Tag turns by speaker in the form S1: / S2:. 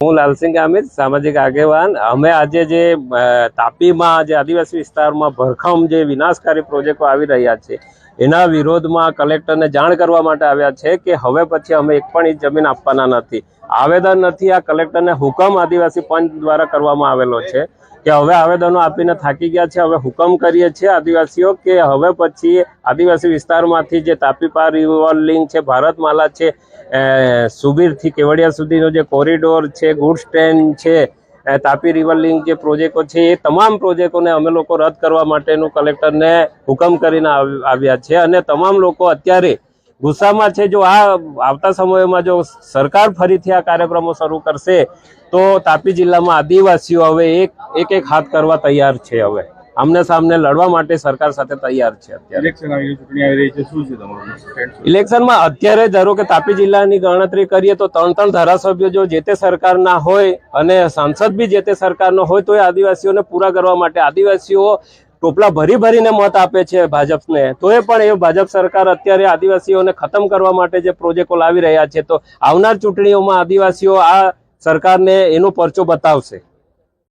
S1: હું લાલસિંહ ગામિત, સામાજિક આગેવાન. અમે આજે જે તાપીમાં, જે આદિવાસી વિસ્તારમાં ભરખમ જે વિનાશકારી પ્રોજેક્ટો આવી રહ્યા છે, એના વિરોધમાં કલેક્ટરને જાણ કરવા માટે આવ્યા છે કે હવે પછી અમે એક પણ ઇંચ જમીન આપવાના નથી. આવેદન નથી આ કલેક્ટરને હુકમ આદિવાસી પંચ દ્વારા કરવામાં આવેલો છે. કે હવે આવેદનો આપીને થાકી ગયા છે, હવે હુકમ કરીએ છીએ આદિવાસીઓ કે હવે પછી આદિવાસી વિસ્તારમાંથી જે તાપીપાર રિવર લિંક છે, ભારતમાલા છે સુબીરથી કેવડિયા સુધીનો જે કોરિડોર છે ગુડ્સ ટ્રેન છે તાપી રિવર જે પ્રોજેક્ટો છે, એ તમામ પ્રોજેક્ટોને અમે લોકો રદ કરવા માટેનું કલેક્ટરને હુકમ કરીને આવ- આવ્યા છે અને તમામ લોકો અત્યારે ગુસ્સામાં છે જો આ આવતા સમયમાં જો સરકાર ફરીથી આ કાર્યક્રમો શરૂ કરશે તો તાપી જિલ્લામાં આદિવાસીઓ હવે એક એક એક હાથ કરવા તૈયાર છે હવે આમને સામને લડવા માટે સરકાર સાથે તૈયાર છે અત્યારે? ઇલેક્શનમાં અત્યારે ધારો કે તાપી જિલ્લાની ગણતરી કરીએ તો ત્રણ ત્રણ ધારાસભ્યો જો જે તે સરકારના હોય અને સાંસદ બી જે તે સરકારનો હોય તો એ આદિવાસીઓને પૂરા કરવા માટે આદિવાસીઓ ટોપલા ભરી ભરીને મત આપે છે ભાજપને તો એ પણ એ ભાજપ સરકાર અત્યારે આદિવાસીઓને ખતમ કરવા માટે જે પ્રોજેક્ટો લાવી રહ્યા છે, તો આવનાર ચૂંટણીઓમાં આદિવાસીઓ આ સરકારને એનો પરચો બતાવશે.